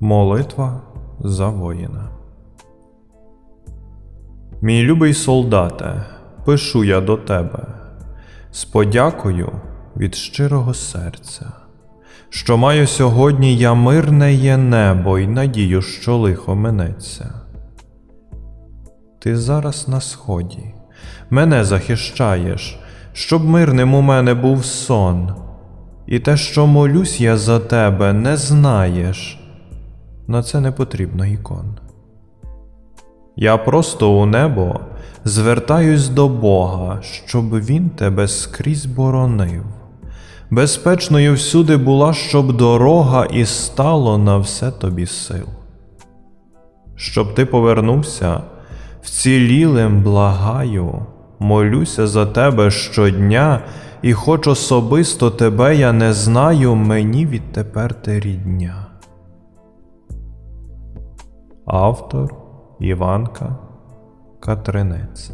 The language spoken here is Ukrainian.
Молитва за воїна. Мій любий солдате, пишу я до тебе з подякою від щирого серця, що маю сьогодні я мирне є небо й надію, що лихо минеться. Ти зараз на сході, мене захищаєш, щоб мирним у мене був сон, і те, що молюсь я за тебе, не знаєш. На це не потрібно ікон. Я просто у небо звертаюсь до Бога, щоб Він тебе скрізь боронив. Безпечною всюди була, щоб дорога і стало на все тобі сил. Щоб ти повернувся, вцілілим благаю, молюся за тебе щодня, і хоч особисто тебе я не знаю, мені відтепер ти рідня. Автор Іванка Катринець